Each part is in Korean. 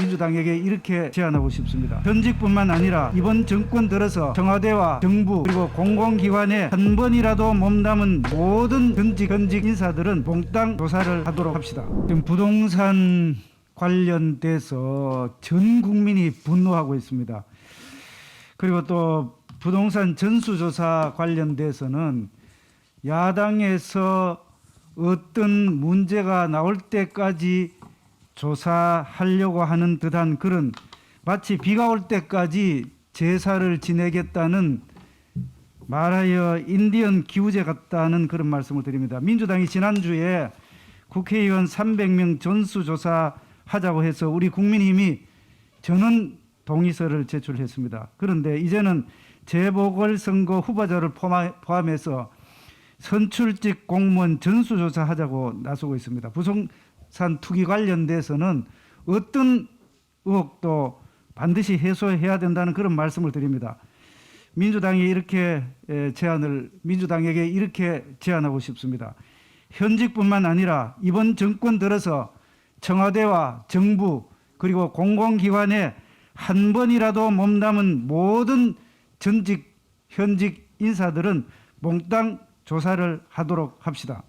민주당에게 이렇게 제안하고 싶습니다. 현직뿐만 아니라 이번 정권 들어서 청와대와 정부 그리고 공공기관에 한 번이라도 몸담은 모든 전직 현직 인사들은 몽땅 조사를 하도록 합시다. 지금 부동산 관련돼서 전 국민이 분노하고 있습니다. 그리고 또 부동산 전수조사 관련돼서는 야당에서 어떤 문제가 나올 때까지 조사하려고 하는 듯한 그런 마치 비가 올 때까지 제사를 지내겠다는 말하여 인디언 기우제 같다는 그런 말씀을 드립니다. 민주당이 지난주에 국회의원 300명 전수조사 하자고 해서 우리 국민힘이 저는 동의서를 제출했습니다. 그런데 이제는 재보궐선거 후보자를 포함- 포함해서 선출직 공무원 전수조사 하자고 나서고 있습니다. 부 동산 투기 관련돼서는 어떤 의혹도 반드시 해소해야 된다는 그런 말씀을 드립니다. 민주당이 이렇게 에, 제안을 민주당에게 이렇게 제안하고 싶습니다. 현직뿐만 아니라 이번 정권 들어서 청와대와 정부 그리고 공공기관에 한 번이라도 몸담은 모든 전직 현직 인사들은 몽땅 조사를 하도록 합시다.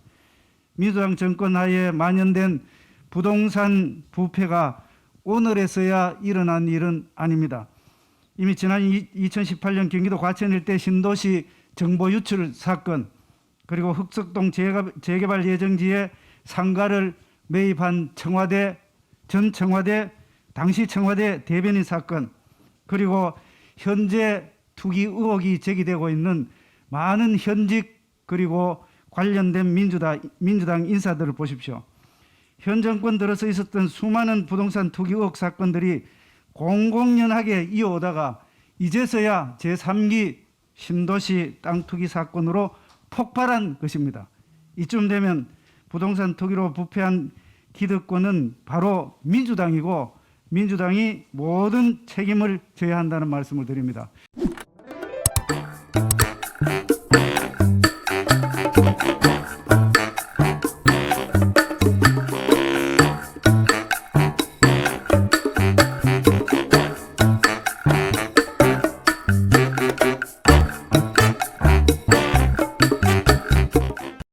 민주당 정권 하에 만연된 부동산 부패가 오늘에서야 일어난 일은 아닙니다. 이미 지난 2018년 경기도 과천 일대 신도시 정보 유출 사건 그리고 흑석동 재개발- 예정지에 상가를 매입한 청와대 전 청와대 당시 청와대 대변인 사건 그리고 현재 투기 의혹이 제기되고 있는 많은 현직 그리고 관련된 민주당 민주당 인사들을 보십시오. 현 정권 들어서 있었던 수많은 부동산 투기 의혹 사건들이 공공연하게 이어오다가 이제서야 제3기 신도시 땅 투기 사건으로 폭발한 것입니다. 이쯤 되면 부동산 투기로 부패한 기득권은 바로 민주당이고 민주당이 모든 책임을 져야 한다는 말씀을 드립니다.